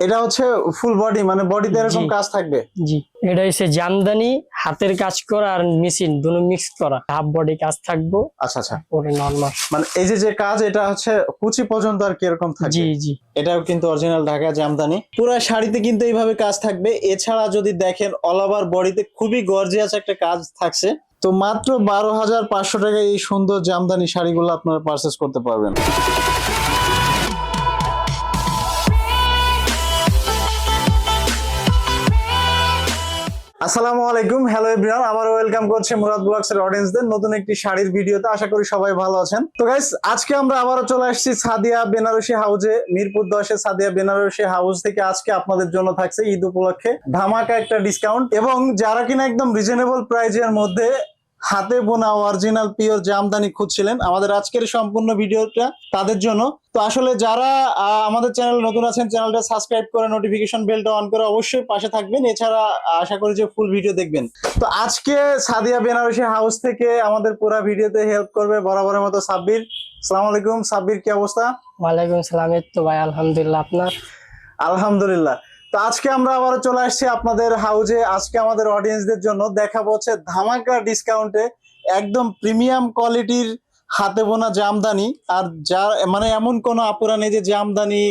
এটা হচ্ছে full body মানে বডিতে এরকম কাজ থাকবে? জি। এটা হচ্ছে জামদানি হাতের কাজ করা আর মেশিন দুটো মিক্স করা। হাফ বডি কাজ থাকব। আচ্ছা আচ্ছা। পরে নর্মাল মানে এই যে যে কাজ এটা হচ্ছে কুচি পর্যন্ত আর কি এরকম থাকবে? জি জি। এটাও কিন্তু অরিজিনাল ঢাকা জামদানি। পুরো শাড়িতে কিন্তু এইভাবে কাজ থাকবে। এছাড়া যদি দেখেন অল ওভার বডিতে খুবই গর্জিয়াস একটা কাজ থাকছে। তো মাত্র বারো হাজার পাঁচশো টাকায় এই সুন্দর জামদানি শাড়িগুলো আপনারা পারচেস করতে পারবেন। আসসালামু আলাইকুম হ্যালো এভরিওয়ান আবার ওয়েলকাম করছে মুরাদ ব্লগস এর অডিয়েন্সদের নতুন একটি শাড়ির ভিডিওতে। আশা করি সবাই ভালো আছেন। তো গাইস আজকে আমরা আবারও চলে আসছি সাদিয়া বেনারসি হাউজে মিরপুর দশে সাদিয়া বেনারসি হাউস থেকে আজকে আপনাদের জন্য থাকছে ঈদ উপলক্ষে ধামাকা একটা ডিসকাউন্ট এবং যারা কিনা একদম রিজনেবল প্রাইজের মধ্যে হাতে বোনা অরিজিনাল পিওর জামদানি খুঁজছিলেন আমাদের আজকের সম্পূর্ণ ভিডিওটা তাদের জন্য। তো আসলে যারা আমাদের চ্যানেল নতুন আছেন চ্যানেলটা সাবস্ক্রাইব করে নোটিফিকেশন বেলটা অন করে অবশ্যই পাশে থাকবেন। এছাড়া আশা করি যে ফুল ভিডিও দেখবেন। তো আজকে সাদিয়া বেনারসি হাউস থেকে আমাদের পুরো ভিডিওতে হেল্প করবে বরাবরের মতো সাব্বির। আসসালামু আলাইকুম সাব্বির কি অবস্থা? ওয়ালাইকুম সালাম তো ভাই আলহামদুলিল্লাহ আপনার? আলহামদুলিল্লাহ। তো আজকে আমরা আবারও চলে আসছি আপনাদের হাউজে আজকে আমাদের অডিয়েন্সদের জন্য দেখাবো হচ্ছে ধামাকা ডিসকাউন্টে একদম প্রিমিয়াম কোয়ালিটির হাতে বোনা জামদানি আর যার মানে এমন কোন আপুরা নেই যে জামদানি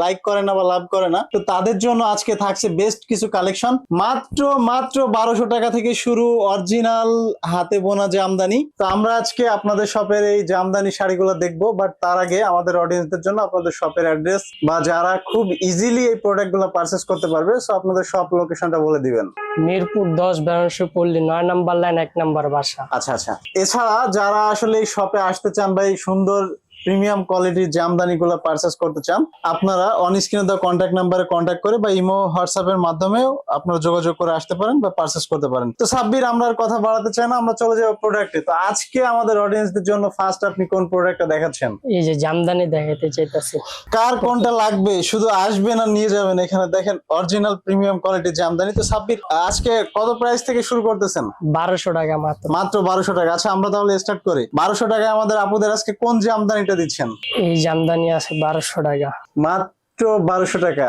লাইক করে না বা লাভ করে না। তো তাদের জন্য আজকে থাকছে বেস্ট কিছু কালেকশন মাত্র মাত্র বারোশো টাকা থেকে শুরু অরিজিনাল হাতে বোনা জামদানি তো আমরা আজকে আপনাদের শপের এই জামদানি শাড়িগুলো দেখব বাট তার আগে আমাদের অডিয়েন্সদের জন্য আপনাদের শপের অ্যাড্রেস বা যারা খুব ইজিলি এই প্রোডাক্টগুলো পারচেস করতে পারবে সো আপনাদের শপ লোকেশনটা বলে দিবেন। মিরপুর দশ বেনারসি পল্লী নয় নাম্বার লাইন এক নাম্বার বাসা। আচ্ছা আচ্ছা। এছাড়া যারা আসলে এই শপে আসতে চান বা এই সুন্দর প্রিমিয়াম কোয়ালিটির জামদানি গুলো পারচেস করতে চান আপনারা অন স্ক্রিনে দেওয়া কন্ট্যাক্ট নাম্বারে কন্ট্যাক্ট করে বা ইমো হোয়াটসঅ্যাপ এর মাধ্যমেও আপনারা যোগাযোগ করে আসতে পারেন বা পারচেস করতে পারেন। তো সাব্বির আমরা আর কথা বাড়াতে চাই না আমরা চলে যাব প্রোডাক্টে তো আজকে আমাদের অডিয়েন্সদের জন্য ফার্স্ট আপনি কোন প্রোডাক্টটা দেখাচ্ছেন? এই যে জামদানি দেখাতে চাইতেছি। কার কোনটা লাগবে? শুধু আসবেন আর নিয়ে যাবেন? এখানে দেখেন অরিজিনাল প্রিমিয়াম কোয়ালিটির জামদানি। তো সাব্বির আজকে কত প্রাইস থেকে শুরু করতেছেন? বারোশো টাকা মাত্র। মাত্র বারোশো টাকা। আচ্ছা আমরা তাহলে স্টার্ট করি। বারোশো টাকায় আমাদের আপুদের আজকে কোন জামদানিটা দিচ্ছেন? এই জামদানি আছে বারোশো টাকা। মাত্র বারোশো টাকা।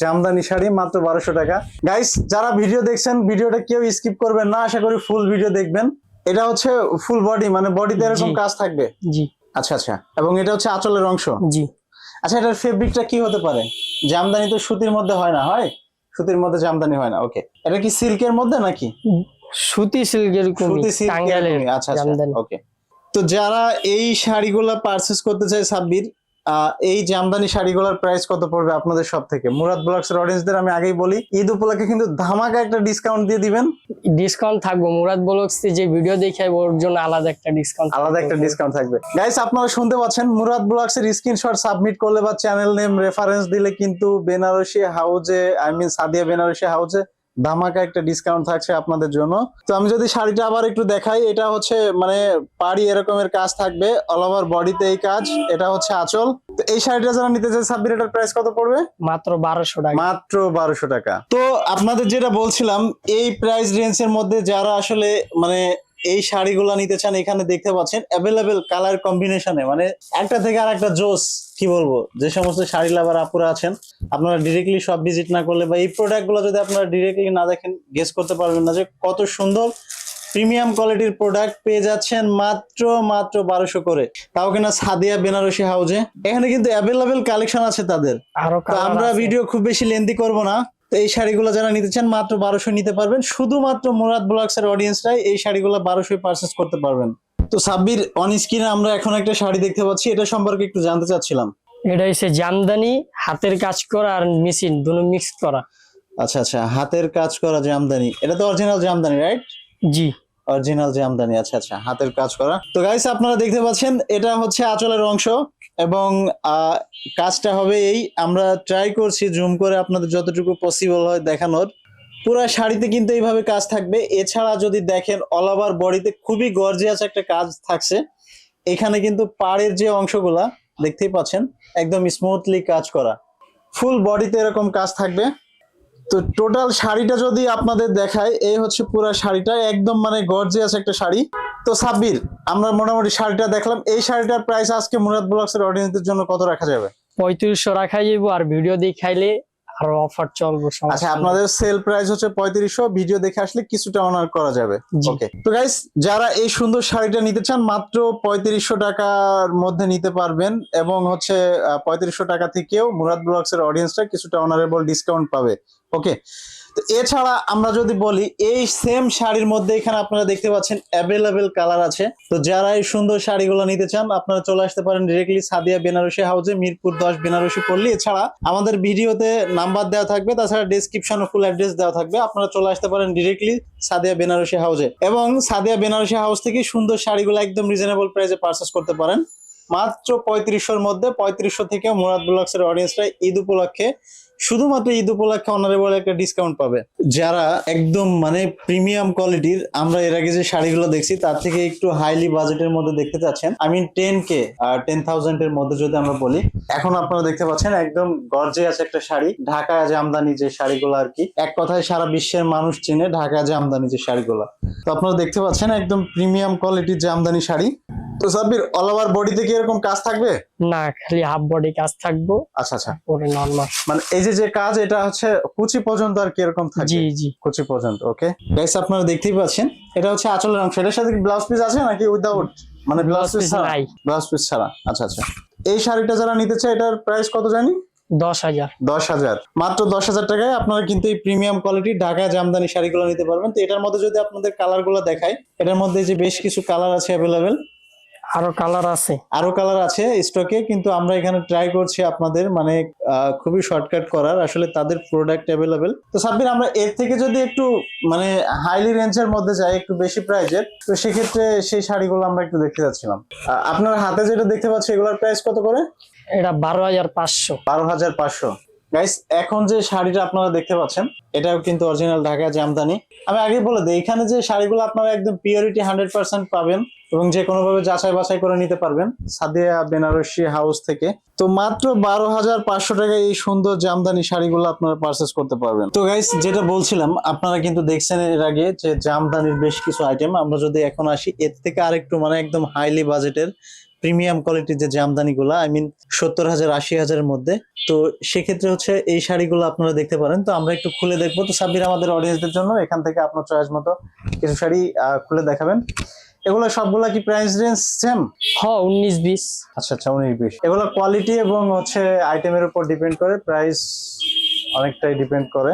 জামদানি শাড়ি মাত্র বারোশো টাকা। গাইস যারা ভিডিও দেখছেন ভিডিওটা কেউ স্কিপ করবেন না। আশা করি ফুল ভিডিও দেখবেন। এটা হচ্ছে ফুল বডি মানে বডিতে এরকম কাজ থাকবে? জি। আচ্ছা আচ্ছা। এবং এটা হচ্ছে আঁচলের অংশ? জি। আচ্ছা এটার ফেব্রিকটা কি হতে পারে? জামদানি তো সুতির মধ্যে হয় না হয়? সুতির মধ্যে জামদানি হয় না ওকে এটা কি সিল্কের মধ্যে নাকি? সুতি সিল্কের সুতি সিল্ক টাঙ্গাইলের এরকমই। আচ্ছা আচ্ছা জামদানি। ওকে তো যারা এই শাড়িগুলো পারচেস করতে চায় সাব্বির এই জামদানি শাড়িগুলোর প্রাইস কত পড়বে আপনাদের সব থেকে মুরাদ ব্লগস এর অডিয়েন্সদের আমি আগেই বলি ঈদ উপলক্ষে কিন্তু ধামাকা একটা ডিসকাউন্ট দিয়ে দিবেন। ডিসকাউন্ট থাকব। মুরাদ বলক্স যে ভিডিও দেখে ওর জন্য আলাদা একটা ডিসকাউন্ট আলাদা একটা ডিসকাউন্ট থাকবে। গাইস আপনারা শুনতে পাচ্ছেন মুরাদ ব্লগস এর স্ক্রিনশট সাবমিট করলে বা চ্যানেল নেম রেফারেন্স দিলে কিন্তু বেনারসি হাউজে আই মিন সাদিয়া বেনারসি হাউজে ধামাকা একটা ডিসকাউন্ট থাকছে আপনাদের জন্য। তো আমি যদি শাড়িটা আবার একটু দেখাই এটা হচ্ছে মানে পাড়ি এরকমের কাজ থাকবে অল ওভার বডিতে এই কাজ এটা হচ্ছে আচল। তো এই শাড়িটা যারা নিতে চাই সাব্বির এটার প্রাইস কত পড়বে? মাত্র বারোশো টাকা। মাত্র বারোশো টাকা। তো আপনাদের যেটা বলছিলাম এই প্রাইস রেঞ্জের মধ্যে যারা আসলে মানে এই শাড়িগুলো নিতে চান এখানে দেখতে পাচ্ছেন অ্যাভেলেবেল কালার কম্বিনেশনে মানে একটা থেকে আর একটা জোস কি বলব যে সমস্ত শাড়ি লাভার আপুরা আছেন আপনারা ডিরেক্টলি সব ভিজিট না করলে বা এই প্রোডাক্টগুলো যদি আপনারা ডিরেক্টলি না দেখেন গেস করতে পারবেন না যে কত সুন্দর প্রিমিয়াম কোয়ালিটির প্রোডাক্ট পেয়ে যাচ্ছেন মাত্র মাত্র বারোশো করে। তাও কিনা সাদিয়া বেনারসি হাউজে এখানে কিন্তু অ্যাভেলেবেল কালেকশন আছে তাদের। আমরা ভিডিও খুব বেশি লেন্দি করব না। তো এই শাড়িগুলো যারা নিতে চান মাত্র বারোশো নিতে পারবেন। শুধুমাত্র মুরাদ ব্লগস এর অডিয়েন্সরাই এই শাড়িগুলো বারোশোই পারচেস করতে পারবেন। তো সাব্বির অন স্ক্রিনে আমরা এখন একটা শাড়ি দেখতে পাচ্ছি। এটা সম্পর্কে একটু জানতে চাচ্ছিলাম। এটা হচ্ছে জামদানি হাতের কাজ করা আর মেশিন দুটো মিক্স করা। আচ্ছা আচ্ছা হাতের কাজ করা জামদানি। এটা তো original jamdani right ji. Original jamdani আচ্ছা আচ্ছা হাতের কাজ করা। তো গাইস আপনারা দেখতে পাচ্ছেন এটা হচ্ছে আঁচলের অংশ। এবং কাজটা হবে এই, আমরা ট্রাই করছি জুম করে আপনাদের যতটুকু পসিবল হয় দেখানোর। পুরো শাড়িতে কিন্তু এইভাবে কাজ থাকবে। এছাড়া যদি দেখেন অল ওভার বডিতে খুবই গর্জিয়াস একটা কাজ থাকছে। এখানে কিন্তু পাড়ের যে অংশগুলা, দেখতেই পাচ্ছেন, একদম স্মুথলি কাজ করা। ফুল বডিতে এরকম কাজ থাকবে। তো টোটাল শাড়িটা যদি আপনাদের দেখায় এই হচ্ছে পুরো শাড়িটা একদম মানে গর্জিয়াস একটা শাড়ি। তো সাব্বির আমরা মোটামুটি শাড়িটা দেখলাম। এই শাড়িটার প্রাইস আজকে মুরাদ ব্লগস এর অডিয়েন্সদের জন্য কত রাখা যাবে? পঁয়ত্রিশশো রাখা যাব আর ভিডিও দেখাইলে আরও অফার চলবে আচ্ছা আপনাদের সেল প্রাইস হচ্ছে পঁয়ত্রিশশো ভিডিও দেখে আসলে কিছুটা অনার করা যাবে। ওকে তো গাইস যারা এই সুন্দর শাড়িটা নিতে চান মাত্র পঁয়ত্রিশশো টাকার মধ্যে নিতে পারবেন এবং হচ্ছে পঁয়ত্রিশশো টাকা থেকেও মুরাদ ব্লগস এর অডিয়েন্সটা কিছুটা অনারেবল ডিসকাউন্ট পাবে। ওকে তো এছাড়া আমরা যদি বলি, এই সেম শাড়ির মধ্যে এখানে আপনারা দেখতে পাচ্ছেন অ্যাভেলেবেল কালার আছে। তো যারা এই সুন্দর শাড়িগুলো নিতে চান, আপনারা চলে আসতে পারেন ডিরেক্টলি সাদিয়া বেনারসি হাউসে মিরপুর দশ বেনারসি পল্লী। এছাড়া আমাদের ভিডিওতে নাম্বার দেওয়া থাকবে, তাছাড়া ডেসক্রিপশন ফুল অ্যাড্রেস দেওয়া থাকবে। আপনারা চলে আসতে পারেন ডিরেক্টলি সাদিয়া বেনারসি হাউসে এবং সাদিয়া বেনারসি হাউস থেকে সুন্দর শাড়িগুলো একদম রিজনেবল প্রাইসে পারচেস করতে পারেন। মাত্র পঁয়ত্রিশশোর মধ্যে, পঁয়ত্রিশশো থেকে মুরাদ ব্লগস এর অডিয়েন্সরা ঈদ উপলক্ষে শুধুমাত্র ঈদ উপলক্ষে অনারেবল একটা ডিসকাউন্ট পাবে। যারা একদম মানে প্রিমিয়াম কোয়ালিটির আমরা এর আগে যে শাড়িগুলো দেখছি, তার থেকে একটু হাইলি বাজেটের মধ্যে দেখতে চাচ্ছেন। আই মিন টেন কে আর টেন থাউজেন্ড এর মধ্যে যদি আমরা বলি, এখন আপনারা দেখতে পাচ্ছেন একদম গর্জে আছে একটা শাড়ি, ঢাকায় যে আমদানি যে শাড়িগুলো আর কি। এক কথায় সারা বিশ্বের মানুষ চিনে ঢাকায় যে আমদানি যে শাড়িগুলো। তো আপনারা দেখতে পাচ্ছেন একদম প্রিমিয়াম কোয়ালিটির যে আমদানি শাড়ি তো সাব্বির অল ওভার বডিতে কি এরকম কাজ থাকবে? না খালি হাফ বডি কাজ থাকব। আচ্ছা আচ্ছা। পরে নর্মাল মানে এই যে যে কাজ এটা হচ্ছে কুচি পর্যন্ত আর কি এরকম থাকবে? জি জি। কুচি পর্যন্ত ওকে গাইস আপনারা দেখতেই পাচ্ছেন এটা হচ্ছে আঁচলের অংশ। এটার সাথে ব্লাউজ পিস আছে নাকি উইদাউট মানে ব্লাউজ পিস ছাড়া? নাই। ব্লাউজ পিস ছাড়া আচ্ছা আচ্ছা। এই শাড়িটা যারা নিতে চায় এটার প্রাইস কত জানি? দশ হাজার। দশ হাজার। মাত্র দশ হাজার টাকায় আপনারা কিন্তু এই প্রিমিয়াম কোয়ালিটি ঢাকা জামদানি শাড়িগুলো নিতে পারবেন। তো এটার মধ্যে যদি আপনাদের কালারগুলো দেখায় এটার মধ্যে যে বেশ কিছু কালার আছে অ্যাভেলেবেল আরও কালার আছে। আরও কালার আছে স্টকে কিন্তু আমরা এখানে ট্রাই করছি আপনাদের মানে খুবই শর্টকাট করার। আসলে তাদের প্রোডাক্ট অ্যাভেলেবেল তো সাব্বির আমরা এর থেকে যদি একটু মানে হাইলি রেঞ্জের মধ্যে যাই একটু বেশি প্রাইজের তো সেক্ষেত্রে সেই শাড়িগুলো আমরা একটু দেখতে যাচ্ছিলাম। আপনার হাতে যেটা দেখতে পাচ্ছি এগুলোর প্রাইস কত করে? এটা বারো হাজার পাঁচশো। বারো হাজার পাঁচশো। গাইস এখন যে শাড়িটা আপনারা দেখতে পাচ্ছেন, এটাও কিন্তু অরিজিনাল ঢাকা জামদানি। আমি আগে বলে দিই, এখানে যে শাড়িগুলো আপনারা একদম পিওরিটি হান্ড্রেড পার্সেন্ট পাবেন এবং যে কোনো ভাবে যাচাই বাছাই করে নিতে পারবেন, সাদিয়া বেনারসি হাউস থেকে। তো মাত্র বারো হাজার পাঁচশো টাকায় এই সুন্দর জামদানি শাড়িগুলো আপনারা পারচেস করতে পারবেন। তো গাইস যেটা বলছিলাম, আপনারা কিন্তু দেখছেন এর আগে যে জামদানির বেশ কিছু আইটেম আমরা যদি এখন আসি, এর থেকে আরেকটু মানে একদম হাইলি বাজেটের প্রিমিয়াম কোয়ালিটির যে জামদানিগুলো আই মিন সত্তর হাজার আশি হাজারের মধ্যে। তো সেক্ষেত্রে হচ্ছে এই শাড়িগুলো আপনারা দেখতে পারেন। তো আমরা একটু খুলে দেখব। তো সাব্বির আমাদের অডিয়েন্সদের জন্য এখান থেকে আপনার চয়েস মতো কিছু শাড়ি খুলে দেখাবেন। এগুলো সবগুলা কি প্রাইস রেঞ্জ সেম হ উনিশ বিশ। আচ্ছা আচ্ছা উনিশ বিশ। এগুলো কোয়ালিটি এবং হচ্ছে আইটেমের উপর ডিপেন্ড করে। প্রাইস অনেকটাই ডিপেন্ড করে।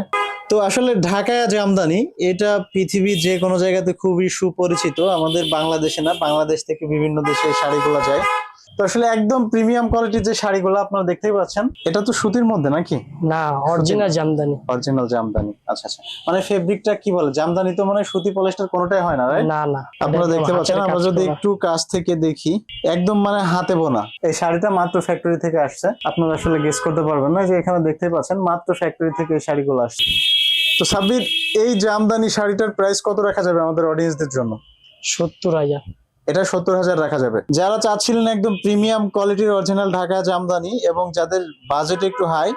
তো আসলে ঢাকায় যে আমদানি এটা পৃথিবীর যে কোনো জায়গাতে খুবই সুপরিচিত। আমাদের বাংলাদেশে না বাংলাদেশ থেকে বিভিন্ন দেশে শাড়িগুলো যায়। তো আসলে একদম প্রিমিয়াম কোয়ালিটির যে শাড়িগুলো আপনারা দেখতেই পাচ্ছেন এটা তো সুতির মধ্যে নাকি? না অরিজিনাল জামদানি। অরিজিনাল জামদানি আচ্ছা আচ্ছা। মানে ফেব্রিকটা কি বলে? জামদানি তো মানে সুতি পলিস্টার কোনোটাই হয় না রাইট না না আপনারা দেখতে পাচ্ছেন আমরা যদি একটু কাছ থেকে দেখি একদম মানে হাতে বোনা। এই শাড়িটা মাত্র ফ্যাক্টরি থেকে আসছে। আপনারা আসলে গেস করতে পারবেন না যে এখানে দেখতে পাচ্ছেন মাত্র ফ্যাক্টরি থেকে এই শাড়িগুলো আসছে। তো সাব্বির এই জামদানি শাড়িটার প্রাইস কত রাখা যাবে আমাদের অডিয়েন্সদের জন্য? সত্তর হাজার। এটা সত্তর হাজার রাখা যাবে। যারা চাচ্ছিলেন একদম প্রিমিয়াম কোয়ালিটির অরিজিনাল ঢাকা জামদানি এবং যাদের বাজেট একটু হাই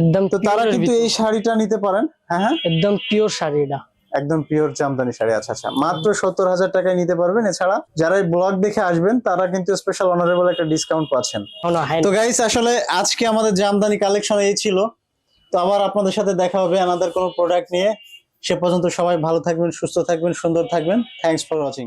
একদম তো তারা কিন্তু এই শাড়িটা নিতে পারেন। হ্যাঁ হ্যাঁ? একদম পিওর শাড়ি এটা। একদম পিওর জামদানি শাড়ি। আচ্ছা আচ্ছা। মাত্র সত্তর হাজার টাকায় নিতে পারবেন। এছাড়া যারা এই ব্লগ দেখে আসবেন তারা কিন্তু স্পেশাল অনারেবল একটা ডিসকাউন্ট পাচ্ছেন। হ্যাঁ। তো গাইস আসলে আজকে আমাদের জামদানি কালেকশন এই ছিল তো আবার আপনাদের সাথে দেখা হবে আমাদের কোনো প্রোডাক্ট নিয়ে। সে পর্যন্ত সবাই ভালো থাকবেন, সুস্থ থাকবেন, সুন্দর থাকবেন। Thanks for watching